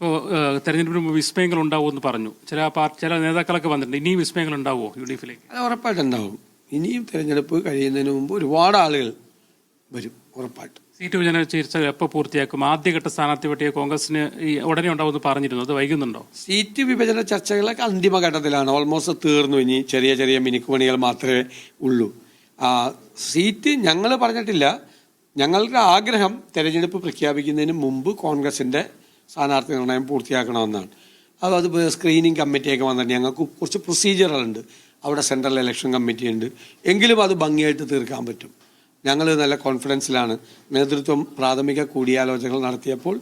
ഇപ്പോൾ തെരഞ്ഞെടുപ്പിന് മുമ്പ് വിസ്മയങ്ങൾ ഉണ്ടാവുമെന്ന് പറഞ്ഞു. ചില പാർട്ടി ചില നേതാക്കളൊക്കെ വന്നിട്ടുണ്ട്. ഇനിയും വിസ്മയങ്ങൾ ഉണ്ടാവുമോ യു ഡി എഫിലേക്ക് അത് ഉറപ്പായിട്ടുണ്ടാവും. ഇനിയും തെരഞ്ഞെടുപ്പ് കഴിയുന്നതിന് മുമ്പ് ഒരുപാട് ആളുകൾ വരും ഉറപ്പായിട്ട്. സീറ്റ് വിഭജന ചർച്ച എപ്പോൾ പൂർത്തിയാക്കും? ആദ്യഘട്ട സ്ഥാനാർത്ഥി പട്ടിക കോൺഗ്രസിന് ഈ ഉടനെ ഉണ്ടാവുമെന്ന് പറഞ്ഞിരുന്നു. അത് വൈകുന്നുണ്ടോ? സീറ്റ് വിഭജന ചർച്ചകളൊക്കെ അന്തിമഘട്ടത്തിലാണ്. ഓൾമോസ്റ്റ് തീർന്നു. ഇനി ചെറിയ ചെറിയ മിനുക്കുപണികൾ മാത്രമേ ഉള്ളൂ. ആ, സീറ്റ് ഞങ്ങൾ പറഞ്ഞിട്ടില്ല. ഞങ്ങളുടെ ആഗ്രഹം തെരഞ്ഞെടുപ്പ് പ്രഖ്യാപിക്കുന്നതിന് മുമ്പ് കോൺഗ്രസിന്റെ സ്ഥാനാർത്ഥി നിർണയം പൂർത്തിയാക്കണമെന്നാണ്. അപ്പോൾ അത് സ്ക്രീനിങ് കമ്മിറ്റിയൊക്കെ വന്നിട്ട് ഞങ്ങൾക്ക് കുറച്ച് പ്രൊസീജിയറുകളുണ്ട് അവിടെ സെൻട്രൽ ഇലക്ഷൻ കമ്മിറ്റി ഉണ്ട്. എങ്കിലും അത് ഭംഗിയായിട്ട് തീർക്കാൻ പറ്റും. ഞങ്ങൾ നല്ല കോൺഫിഡൻസിലാണ് നേതൃത്വം പ്രാഥമിക കൂടിയാലോചനകൾ നടത്തിയപ്പോൾ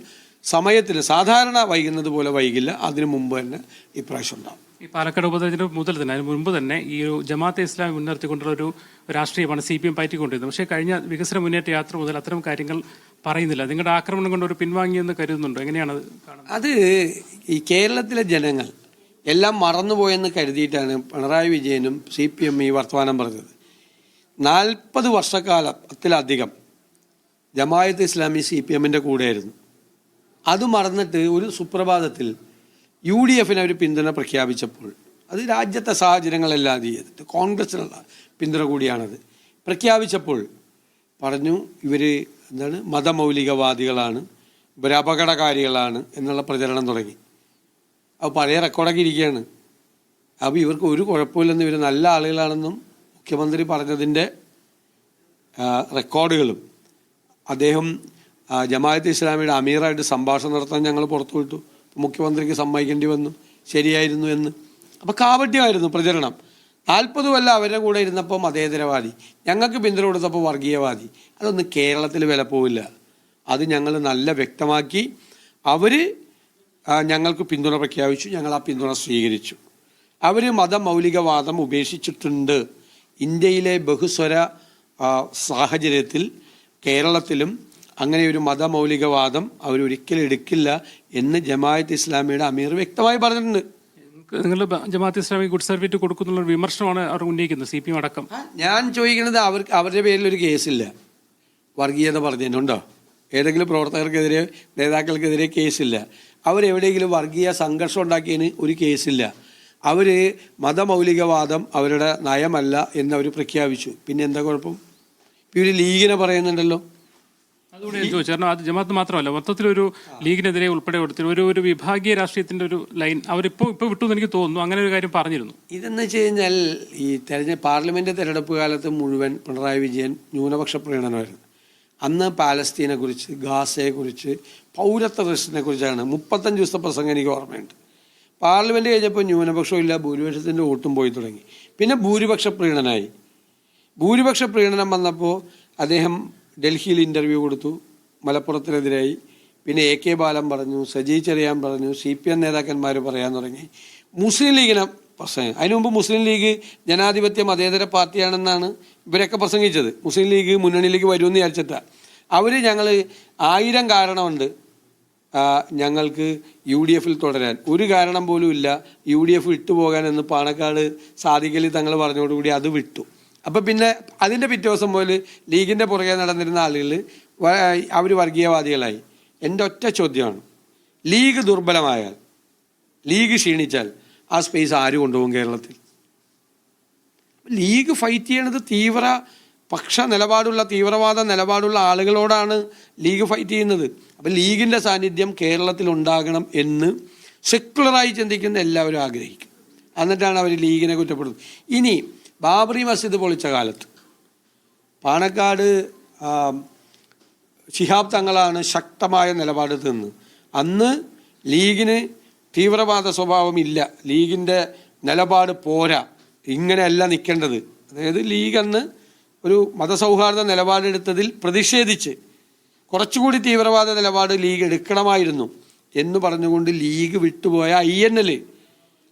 സമയത്തിന് സാധാരണ വൈകുന്നത് പോലെ വൈകില്ല. അതിനു മുമ്പ് തന്നെ ഇപ്രാവശ്യം ഉണ്ടാവും. ഈ പാലക്കാട് ഉപതെരഞ്ഞെടുപ്പ് മുതൽ തന്നെ അതിന് മുൻപ് തന്നെ ഈ ഒരു ജമാഅത്തെ ഇസ്ലാം മുൻനിർത്തിക്കൊണ്ടുള്ള ഒരു രാഷ്ട്രീയമാണ് സി പി എം പയറ്റിക്കൊണ്ടിരുന്നത്. പക്ഷേ കഴിഞ്ഞ വികസന മുന്നേറ്റ യാത്ര മുതൽ അത്തരം കാര്യങ്ങൾ പറയുന്നില്ല. നിങ്ങളുടെ ആക്രമണം കൊണ്ട് ഒരു പിൻവാങ്ങിയെന്ന് കരുതുന്നുണ്ടോ? എങ്ങനെയാണ് അത് ഈ കേരളത്തിലെ ജനങ്ങൾ എല്ലാം മറന്നുപോയെന്ന് കരുതിയിട്ടാണ് പിണറായി വിജയനും സി പി എം ഈ വർത്തമാനം പറഞ്ഞത്. നാൽപ്പത് വർഷക്കാലത്തിലധികം ജമായത്ത് ഇസ്ലാമി സി പി എമ്മിന്റെ കൂടെയായിരുന്നു. അത് മറന്നിട്ട് ഒരു സുപ്രഭാതത്തിൽ യു ഡി എഫിന് അവർ പിന്തുണ പ്രഖ്യാപിച്ചപ്പോൾ അത് രാജ്യത്തെ സാഹചര്യങ്ങളെല്ലാം ചെയ്തിട്ട് കോൺഗ്രസിനുള്ള പിന്തുണ കൂടിയാണത്. പ്രഖ്യാപിച്ചപ്പോൾ പറഞ്ഞു ഇവർ എന്താണ്? മതമൗലികവാദികളാണ് ഇവരപകടകാരികളാണ് എന്നുള്ള പ്രചരണം തുടങ്ങി. അപ്പോൾ പഴയ റെക്കോർഡൊക്കെ ഇരിക്കുകയാണ്. അപ്പോൾ ഇവർക്ക് ഒരു കുഴപ്പമില്ലെന്ന് ഇവർ നല്ല ആളുകളാണെന്നും മുഖ്യമന്ത്രി പറഞ്ഞതിന്റെ റെക്കോർഡുകളും. അദ്ദേഹം ജമാഅത്ത് ഇസ്ലാമിയുടെ അമീറായിട്ട് സംഭാഷണം നടത്താൻ ഞങ്ങൾ പുറത്തുവിട്ടു മുഖ്യമന്ത്രിക്ക് സമ്മതിക്കേണ്ടി വന്നു. ശരിയായിരുന്നു എന്ന്. അപ്പോൾ കാപട്യമായിരുന്നു പ്രചരണം. നാൽപ്പത് കൊല്ലം അവരുടെ കൂടെ ഇരുന്നപ്പോൾ മതേതരവാദി ഞങ്ങൾക്ക് പിന്തുണ കൊടുത്തപ്പോൾ വർഗീയവാദി. അതൊന്നും കേരളത്തിൽ വില പോവില്ല. അത് ഞങ്ങൾ നല്ല വ്യക്തമാക്കി അവർ ഞങ്ങൾക്ക് പിന്തുണ പ്രഖ്യാപിച്ചു. ഞങ്ങൾ ആ പിന്തുണ സ്വീകരിച്ചു. അവർ മതമൗലികവാദം ഉപേക്ഷിച്ചിട്ടുണ്ട്. ഇന്ത്യയിലെ ബഹുസ്വര സാഹചര്യത്തിൽ കേരളത്തിലും അങ്ങനെ ഒരു മതമൗലികവാദം അവരൊരിക്കലും എടുക്കില്ല എന്ന് ജമായത്ത് ഇസ്ലാമിയുടെ അമീർ വ്യക്തമായി പറഞ്ഞിട്ടുണ്ട്. നിങ്ങൾ ജമാഅത്ത് ഇസ്ലാമി ഗുഡ് സർവീറ്റ് കൊടുക്കുന്നുള്ള വിമർശനമാണ് അവർ ഉന്നയിക്കുന്നത് സി പി എം അടക്കം. ഞാൻ ചോദിക്കുന്നത് അവർക്ക് അവരുടെ പേരിൽ ഒരു കേസില്ല. വർഗീയത പറഞ്ഞിട്ടുണ്ടോ? ഏതെങ്കിലും പ്രവർത്തകർക്കെതിരെ നേതാക്കൾക്കെതിരെ കേസില്ല. അവരെവിടെയെങ്കിലും വർഗീയ സംഘർഷം ഉണ്ടാക്കിയതിന് ഒരു കേസില്ല. അവർ മതമൗലികവാദം അവരുടെ നയമല്ല എന്നവർ പ്രഖ്യാപിച്ചു. പിന്നെ എന്താ കുഴപ്പം? ഇവർ ലീഗിനെ പറയുന്നുണ്ടല്ലോ. അതുകൊണ്ട് ഞാൻ ചോദിച്ചു. കാരണം അത് ജമാഅത്ത് മാത്രമല്ല മൊത്തത്തിലൊരു ലീഗിനെതിരെ ഉൾപ്പെടെ കൊടുത്തി ഒരു ഒരു വിഭാഗീയ രാഷ്ട്രീയത്തിന്റെ ഒരു ലൈൻ അവരിപ്പോ ഇപ്പൊ വിട്ടു എന്ന് എനിക്ക് തോന്നുന്നു. അങ്ങനെ ഒരു കാര്യം പറഞ്ഞിരുന്നു. ഇതെന്ന് വെച്ച് കഴിഞ്ഞാൽ ഈ തെരഞ്ഞ പാർലമെന്റ് തെരഞ്ഞെടുപ്പ് കാലത്ത് മുഴുവൻ പിണറായി വിജയൻ ന്യൂനപക്ഷ പ്രീണനമായിരുന്നു. അന്ന് പാലസ്തീനെ കുറിച്ച് ഗാസയെ കുറിച്ച് പൗരത്വ പ്രശ്നത്തെ കുറിച്ചാണ് മുപ്പത്തഞ്ച് ദിവസത്തെ പ്രസംഗം എനിക്ക് ഓർമ്മയുണ്ട്. പാർലമെന്റ് കഴിഞ്ഞപ്പോൾ ന്യൂനപക്ഷവും ഇല്ല ഭൂരിപക്ഷത്തിന്റെ വോട്ടും പോയി തുടങ്ങി. പിന്നെ ഭൂരിപക്ഷ പ്രീണനായി. ഭൂരിപക്ഷ പ്രീണനം വന്നപ്പോൾ അദ്ദേഹം ഡൽഹിയിൽ ഇന്റർവ്യൂ കൊടുത്തു. മലപ്പുറത്തിനെതിരായി. പിന്നെ എ കെ ബാലൻ പറഞ്ഞു സജി ചെറിയാൻ പറഞ്ഞു സി പി എം നേതാക്കന്മാർ പറയാൻ തുടങ്ങി. മുസ്ലിം ലീഗിനെ പ്രസംഗം. അതിനു മുമ്പ് മുസ്ലിം ലീഗ് ജനാധിപത്യ മതേതര പാർട്ടിയാണെന്നാണ് ഇവരൊക്കെ പ്രസംഗിച്ചത്. മുസ്ലിം ലീഗ് മുന്നണിയിലേക്ക് വരുമെന്ന് വിചാരിച്ചിട്ടാ. അവർ ഞങ്ങൾ ആയിരം കാരണമുണ്ട്. ഞങ്ങൾക്ക് യു ഡി എഫിൽ തുടരാൻ. ഒരു കാരണം പോലും ഇല്ല. യു ഡി എഫ് വിട്ടുപോകാൻ എന്ന് പാണക്കാട് സാധിക്കലി തങ്ങൾ പറഞ്ഞതോടുകൂടി അത് വിട്ടു. അപ്പം പിന്നെ അതിന്റെ പിറ്റേ ദിവസം മുതൽ ലീഗിന്റെ പുറകെ നടന്നിരുന്ന ആളുകൾ അവർ വർഗീയവാദികളായി. എന്റെ ഒറ്റ ചോദ്യമാണ്. ലീഗ് ദുർബലമായാൽ ലീഗ് ക്ഷീണിച്ചാൽ ആ സ്പേസ് ആര് കൊണ്ടുപോകും കേരളത്തിൽ? ലീഗ് ഫൈറ്റ് ചെയ്യണത് തീവ്ര പക്ഷ നിലപാടുള്ള തീവ്രവാദ നിലപാടുള്ള ആളുകളോടാണ് ലീഗ് ഫൈറ്റ് ചെയ്യുന്നത്. അപ്പം ലീഗിന്റെ സാന്നിധ്യം കേരളത്തിൽ ഉണ്ടാകണം എന്ന് സെക്കുലറായി ചിന്തിക്കുന്ന എല്ലാവരും ആഗ്രഹിക്കും. എന്നിട്ടാണ് അവർ ലീഗിനെ കുറ്റപ്പെടുന്നത് ഇനി ബാബറി മസ്ജിദ് പൊളിച്ച കാലത്ത് പാണക്കാട് ഷിഹാബ് തങ്ങളാണ് ശക്തമായ നിലപാട് നിന്ന് അന്ന് ലീഗിന് തീവ്രവാദ സ്വഭാവം ഇല്ല ലീഗിന്റെ നിലപാട് പോരാ. ഇങ്ങനെയല്ല നിൽക്കേണ്ടത്. അതായത് ലീഗ് അന്ന് ഒരു മതസൗഹാർദ്ദ നിലപാടെടുത്തതിൽ പ്രതിഷേധിച്ച് കുറച്ചുകൂടി തീവ്രവാദ നിലപാട് ലീഗ് എടുക്കണമായിരുന്നു എന്ന് പറഞ്ഞുകൊണ്ട് ലീഗ് വിട്ടുപോയ ഐ എൻ എൽ.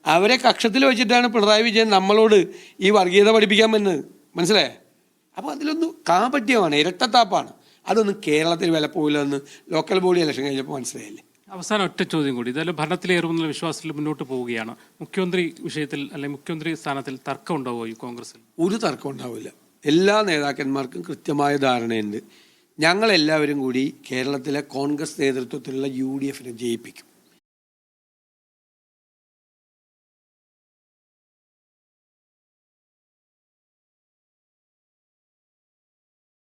അവരെ കക്ഷത്തിൽ വെച്ചിട്ടാണ് പിണറായി വിജയൻ നമ്മളോട് ഈ വർഗീയത പഠിപ്പിക്കാൻ വന്നത് മനസ്സിലായേ? അപ്പോൾ അതിലൊന്നും കാപട്യമാണ് ഇരട്ടത്താപ്പാണ്. അതൊന്നും കേരളത്തിൽ വില പോകില്ല എന്ന് ലോക്കൽ ബോഡി ഇലക്ഷൻ കഴിഞ്ഞപ്പോൾ മനസ്സിലായില്ലേ? അവസാനം ഒറ്റ ചോദ്യം കൂടി. ഇതായാലും ഭരണത്തിലേറുമെന്നുള്ള വിശ്വാസത്തിൽ മുന്നോട്ട് പോവുകയാണ്. മുഖ്യമന്ത്രി വിഷയത്തിൽ അല്ലെങ്കിൽ മുഖ്യമന്ത്രി സ്ഥാനത്തിൽ തർക്കം ഉണ്ടാവുമോ ഈ കോൺഗ്രസിൽ? ഒരു തർക്കം ഉണ്ടാവില്ല. എല്ലാ നേതാക്കന്മാർക്കും കൃത്യമായ ധാരണയുണ്ട്. ഞങ്ങളെല്ലാവരും കൂടി കേരളത്തിലെ കോൺഗ്രസ് നേതൃത്വത്തിലുള്ള യു ഡി എഫിനെ ജയിപ്പിക്കും.